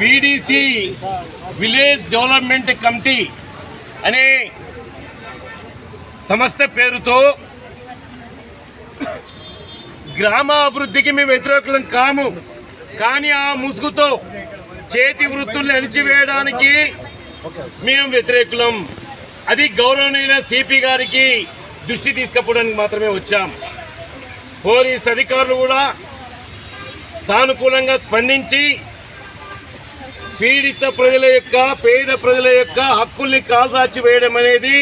VDC village development committee అనే సంస్థ పేరుతో గ్రామ అభివృద్ధికి మేము వ్యతిరేకులం కాము. కానీ ఆ ముసుగుతో చేతి వృత్తుల్ని అణిచివేయడానికి మేము వ్యతిరేకులం. అది గౌరవనీయుల సిపి గారికి దృష్టి తీసుకపోవడానికి మాత్రమే వచ్చాం. పోలీస్ అధికారులు కూడా సానుకూలంగా స్పందించి పీడిత ప్రజల యొక్క పేద ప్రజల యొక్క హక్కుల్ని కాల్దాచి వేయడం అనేది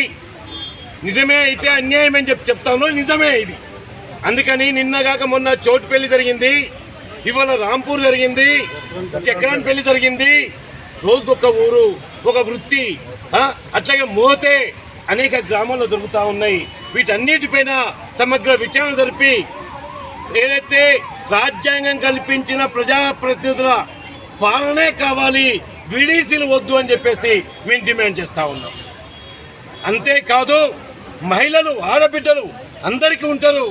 నిజమే అయితే అన్యాయం అని చెప్పి చెప్తాను. నిజమే ఇది. అందుకని నిన్నగాక మొన్న చోటు పెళ్ళి జరిగింది. ఇవాళ రాంపూర్ జరిగింది. చక్రాన్ పెళ్ళి జరిగింది. రోజుకొక ఊరు ఒక వృత్తి అట్లాగే మోతే అనేక గ్రామాల్లో దొరుకుతూ ఉన్నాయి. వీటన్నిటిపైన సమగ్ర విచారణ జరిపి ఏదైతే రాజ్యాంగం కల్పించిన ప్రజాప్రతినిధుల పాలనే కావాలి విడీసీలు వద్దు అని చెప్పేసి మేము డిమాండ్ చేస్తూ ఉన్నాం. అంతేకాదు మహిళలు ఆడబిడ్డలు అందరికీ ఉంటారు.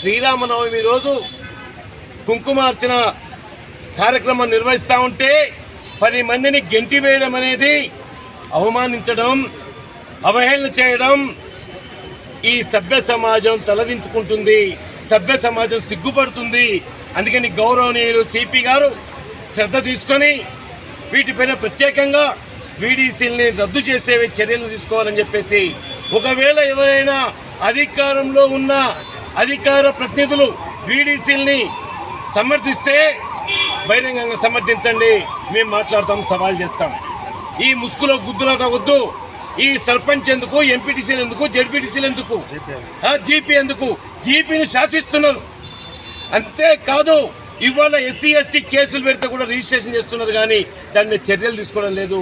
శ్రీరామనవమి రోజు కుంకుమార్చన కార్యక్రమం నిర్వహిస్తూ ఉంటే పది మందిని గెంటి వేయడం అనేది అవమానించడం అవహేళన చేయడం ఈ సభ్య సమాజం తలదించుకుంటుంది సభ్య సమాజం సిగ్గుపడుతుంది. అందుకని గౌరవనీయులు సిపి గారు శ్రద్ధ తీసుకొని వీటిపైన ప్రత్యేకంగా వీడీసీల్ని రద్దు చేసే చర్యలు తీసుకోవాలని చెప్పేసి ఒకవేళ ఎవరైనా అధికారంలో ఉన్న అధికార ప్రతినిధులు వీడీసీల్ని సమర్థిస్తే బహిరంగంగా సమర్థించండి. మేము మాట్లాడతాం సవాల్ చేస్తాం. ఈ ముసుగులో గుద్దులాట వద్దు ఈ సర్పంచ్ ఎందుకు ఎంపీటీసీలు ఎందుకు జడ్పీటీసీలు ఎందుకు? జీపీ ఎందుకు? జీపీని శాసిస్తున్నారు. అంతేకాదు ఇవాళ ఎస్సీ ఎస్టీ కేసులు పెడితే కూడా రిజిస్ట్రేషన్ చేస్తున్నారు కానీ దాని మీద చర్యలు తీసుకోవడం లేదు.